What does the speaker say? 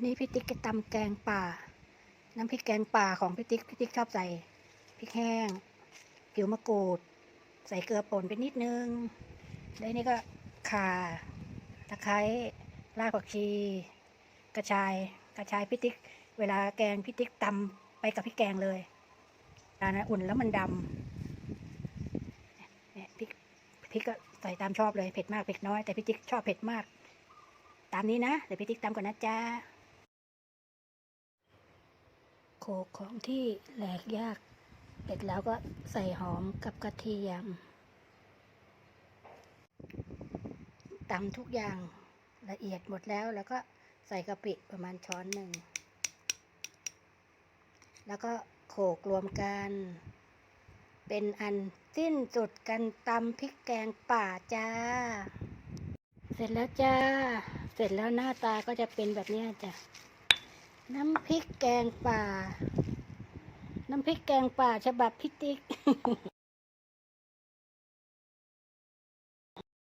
วันนี้พี่ติ๊กจะตำแกงป่า น้ำพริกแกงป่าของพี่ติ๊กพี่ติ๊กชอบใส่พริกแห้งผิวมะกรูด ใส่เกลือป่นไปนิดนึง แล้วนี่ก็ข่าตะไคร้รากผักชี กระชายกระชายพี่ติ๊ก เวลาแกงพี่ติ๊กตำไปกับพี่แกงเลยอันนั้นอุ่นแล้วมันดำเนี่ยพริกพริกก็ใส่ตามชอบเลยเผ็ดมากเผ็ดน้อยแต่พี่ติ๊กชอบเผ็ดมากตามนี้นะ เดี๋ยวพี่ติ๊กตามก่อนนะจ๊ะโขล กของที่แหลกยากเสร็จแล้วก็ใส่หอมกับกระเทียมตำทุกอย่างละเอียดหมดแล้วแล้วก็ใส่กะปิประมาณช้อนหนึ่ง แล้วก็โขกรวมกัน เป็นอันสิ้นสุดกันตำพริกแกงป่าจ้า เสร็จแล้วจ้า เสร็จแล้วหน้าตาก็จะเป็นแบบนี้จ้ะ น้ำพริกแกงป่า น้ำพริกแกงป่าฉบับพิติก